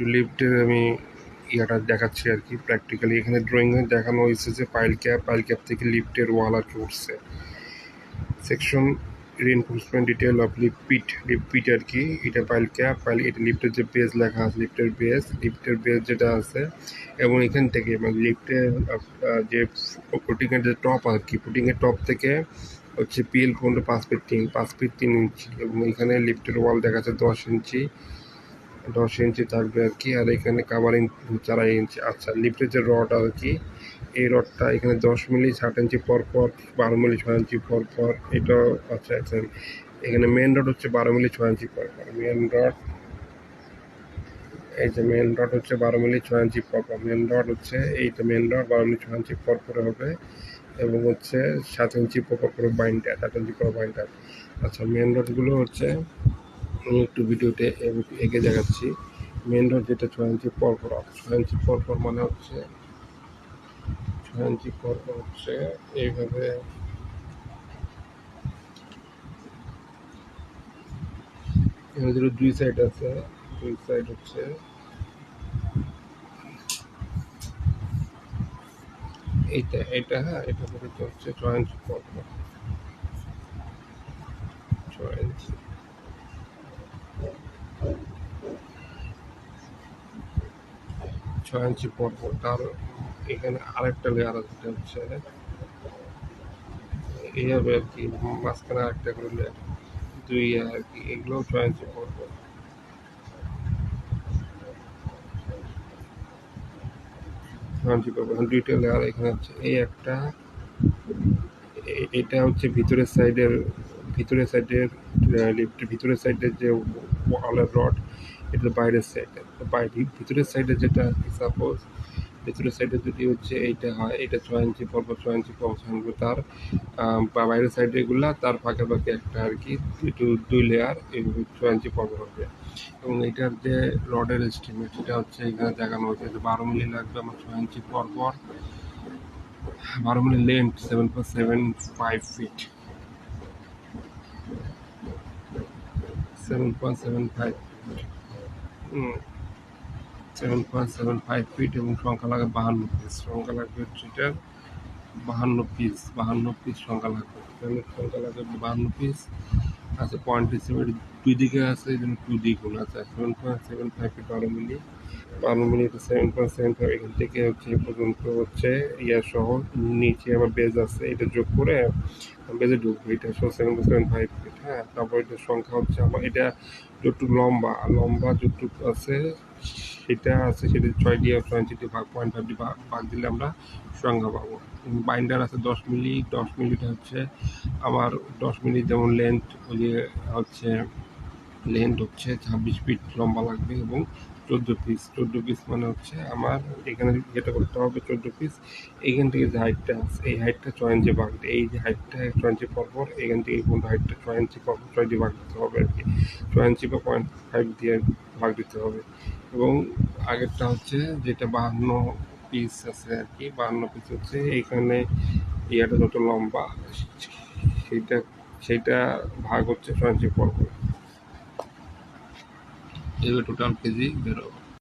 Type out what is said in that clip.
একটু লিফটের আমি ইয়াটা দেখাচ্ছি আর কি প্র্যাকটিক্যালি এখানে ড্রয়িংয়ে দেখানো হয়েছে যে পাইল ক্যাপ পাইল ক্যাপ থেকে লিফটের ওয়াল আর কি উঠছে। Section reinforcement detail of lift pit pit আর কি, এটা পাইল ক্যাপ পাইল এটা লিফটের যে বেজ লেখা আছে লিফটের বেজ লিফটের বেস যেটা আছে, এবং এখান থেকে মানে লিফটের যে ফুটিংয়ের যে টপ আর কি ফুটিংয়ের টপ থেকে হচ্ছে পিএল পর্যন্ত পাঁচ ফিট তিন, পাঁচ ফিট তিন ইঞ্চি এবং এখানে লিফটের ওয়াল দেখা যাচ্ছে দশ ইঞ্চি দশ ইঞ্চি থাকবে আর কি, আর এখানে কাভারিং চারাই ইঞ্চি আচ্ছা লিফটের রড আর কি, এই রডটা এখানে দশ মিলি, ষাট ইঞ্চি পর পর, বারো মিলি, ছয় ইঞ্চি পর পর এটা আচ্ছা আচ্ছা এখানে মেন রড হচ্ছে বারো মিলি, ছয় ইঞ্চি পর পর মেন রড এই যে মেন রড হচ্ছে বারো মিলি, ছয় ইঞ্চি পর পর মেন রড হচ্ছে এইটা মেন রড বারো মিলি, ছয় ইঞ্চি পর পরে হবে, এবং হচ্ছে সাত ইঞ্চি পর পর করে বাইন্ডার সাত ইঞ্চি পর বাইন্ডার আচ্ছা মেন রডগুলো হচ্ছে আমি একটু ভিডিওতে এঁকে দেখাচ্ছি। মেন রড যেটা ছয় ইঞ্চি পর পর ছয় ইঞ্চি পর পর মানে হচ্ছে ছয় ইঞ্চি পর পর হচ্ছে এইভাবে দুই সাইড আছে, দুই সাইড হচ্ছে এইটা এটা হ্যাঁ এটা হচ্ছে ছয় ইঞ্চি পর পর ছয় ইঞ্চি ছয় ইঞ্চি পর তার এখানে আরেকটা লেয়ার আছে যেটা হচ্ছে এইভাবে আর কি মাঝখানে আরেকটা করে লেয়ার দুই আর কি এগুলো ছয় ইঞ্চি পর পর। ছয় দুইটা লেয়ার এখানে হচ্ছে এই একটা এটা হচ্ছে ভিতরের সাইডের ভিতরের সাইডের লিফটের ভিতরের সাইডের যে ওয়ালের রড এটা বাইরের সাইডে ভিতরের সাইডে যেটা সাপোজ ভিতরের সাইডে যদি হচ্ছে এইটা হয় এটা ছয় ইঞ্চি পর ছয় ইঞ্চি পর ছয় ইঞ্চি তার বা বাইরের সাইডে এগুলা তার ফাঁকে ফাঁকে একটা আর কি একটু দুই লেয়ার এইভাবে ছয় ইঞ্চি পর হবে। এবং এটার যে রডের এস্টিমেট সেটা হচ্ছে এখানে দেখানো হচ্ছে যে বারো মিলি লাগবে আমার ছয় ইঞ্চি পর পর। বারো milli length seven point seven five feet seven point seven five seven point seven five feet এবং সংখ্যা লাগে বাহান্ন পিস সংখ্যা লাগবে ট্রিটার বাহান্ন পিস বাহান্ন পিস সংখ্যা লাগবে। সংখ্যা লাগবে বাহান্ন পিস আছে পয়েন্ট হিসেবে দুই দিকে আছে, এই জন্য টু দ্বিগুণ আছে। সেভেন পয়েন্ট সেভেন ফাইভ বারো মিলি। বারো milli seven point seven five এখান থেকে হচ্ছে পর্যন্ত হচ্ছে ইয়া সহ নিচে আবার বেজ আছে, এটা যোগ করে বেজে ঢুকবে। এটা সহ সেভেন পয়েন্ট সেভেন ফাইভ হ্যাঁ? তারপর এটার সংখ্যা হচ্ছে আমার, এটা যতটুকু লম্বা লম্বা যতটুকু আছে, সেটা আছে, সেটা ছয় দিয়ে ইঞ্চি দিয়ে ভাগ পয়েন্ট ফাইভ দিয়ে ভাগ দিলে আমরা সংখ্যা পাবো। বাইন্ডার আছে দশ মিলি, দশ মিলিটা হচ্ছে আমার, দশ মিলি যেমন লেন্থ ওই যে হচ্ছে লেন্থ হচ্ছে ছাব্বিশ ফিট লম্বা লাগবে এবং চোদ্দ পিস চোদ্দ পিস মানে হচ্ছে আমার এখানে যেটা করতে হবে চোদ্দ পিস এখান থেকে যে হাইটটা আছে, এই হাইটটা ছয় ইঞ্চি দিয়ে এই যে হাইটটা ছয় ইঞ্চি পরপর এখান থেকে পর্যন্ত হাইটটা ছয় ইঞ্চি পরপর ছয় দিয়ে ভাগ দিতে হবে আর কি ছয় ইঞ্চি বা পয়েন্ট ফাইভ দিয়ে ভাগ দিতে হবে। এবং আগেরটা হচ্ছে যেটা বাহান্ন পিস আছে আর কি বাহান্ন পিস হচ্ছে এইখানে ইয়াটা যত লম্বা, সেইটা সেইটা ভাগ হচ্ছে ছয় ইঞ্চি পরপর এবার টোটাল কেজি বেরোবে।